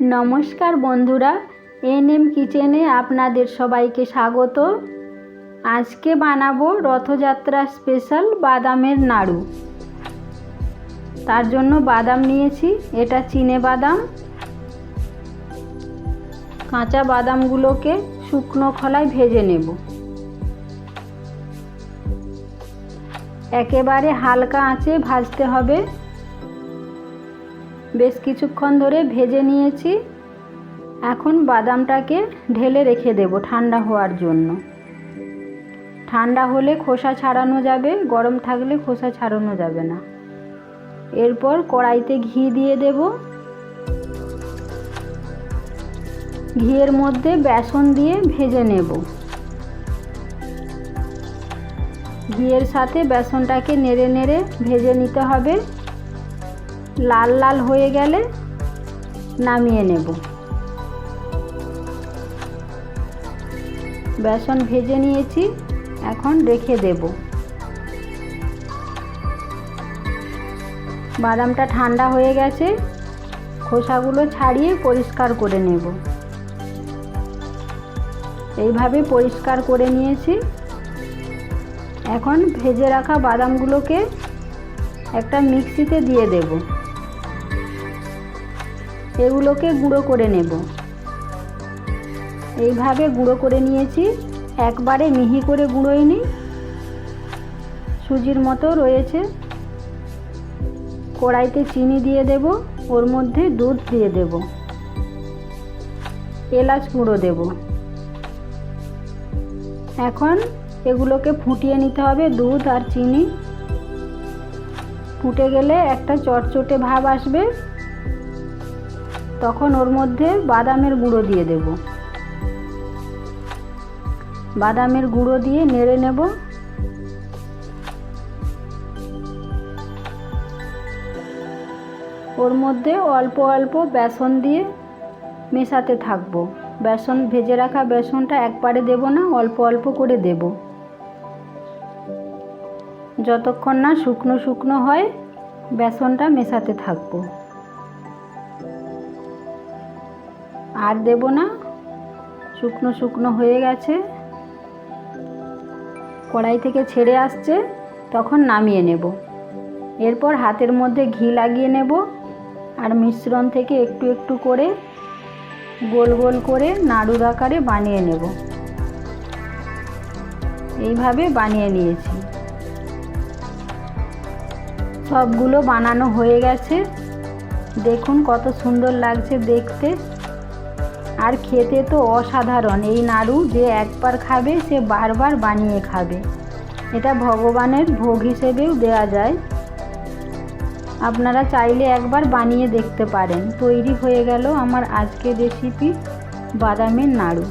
নমস্কার বন্ধুরা N M কিচেনে আপনাদের সবাইকে স্বাগত। আজকে বানাবো রথযাত্রা স্পেশাল বাদামের নাড়ু। তার জন্য বাদাম নিয়েছি, এটা চিনে বাদাম। কাঁচা বাদামগুলোকে শুকনো খোলায় ভেজে নেব। একেবারে হালকা আঁচে ভাজতে হবে। বেশ কিছুক্ষণ ধরে ভেজে নিয়েছি। এখন বাদামটাকে ঢেলে রেখে দেব ঠান্ডা হওয়ার জন্য। ঠান্ডা হলে খোসা ছাড়ানো যাবে, গরম থাকলে খোসা ছাড়ানো যাবে না। এরপর কড়াইতে ঘি দিয়ে দেব। ঘিয়ের মধ্যে বেসন দিয়ে ভেজে নেব। ঘিয়ের সাথে বেসনটাকে নেড়ে নেড়ে ভেজে নিতে হবে। লাল লাল হয়ে গেলে নামিয়ে নেব। বেসন ভেজে নিয়েছি, এখন রেখে দেব। বাদামটা ঠান্ডা হয়ে গেছে, খোসাগুলো ছাড়িয়ে পরিষ্কার করে নেব। এইভাবে পরিষ্কার করে নিয়েছি। এখন ভেজে রাখা বাদামগুলোকে একটা মিক্সিতে দিয়ে দেব। এগুলোকে গুঁড়ো করে নেব। এইভাবে গুঁড়ো করে নিয়েছি। একবারে মিহি করে গুঁড়োই নি। সুজির মতো রয়েছে। কড়াইতে চিনি দিয়ে দেব। ওর মধ্যে দুধ দিয়ে দেব। এলাচ গুঁড়ো দেব। এখন এগুলোকে ফুটিয়ে নিতে হবে দুধ আর চিনি। ফুটে গেলে একটা চটচটে ভাব আসবে। তখন ওর মধ্যে বাদামের গুঁড়ো দিয়ে দেব। বাদামের গুঁড়ো দিয়ে নেড়ে নেব। ওর মধ্যে অল্প অল্প বেসন দিয়ে মেশাতে থাকব। বেসন, ভেজে রাখা বেসনটা একবারে দেব না, অল্প অল্প করে দেব। যতক্ষণ না শুকনো শুকনো হয়, বেসনটা মেশাতে থাকব। আর দেব না। শুকনো শুকনো হয়ে গেছে। কড়াই থেকে ছেড়ে আসছে, তখন নামিয়ে নেব। এরপর হাতের মধ্যে ঘি লাগিয়ে নেব আর মিশ্রণ থেকে একটু একটু করে গোল গোল করে নাড়ুর আকারে বানিয়ে নেব। এইভাবে বানিয়ে নিয়েছি। সবগুলো বানানো হয়ে গেছে। দেখুন কত সুন্দর লাগছে দেখতে। আর খেতে তো অসাধারণ। এই নাড়ু যে একবার খাবে, সে বারবার বানিয়ে খাবে। এটা ভগবানের ভোগ হিসেবেও দেওয়া যায়। আপনারা চাইলে একবার বানিয়ে দেখতে পারেন। তৈরি হয়ে গেল আমার আজকের রেসিপি বাদামের নাড়ু।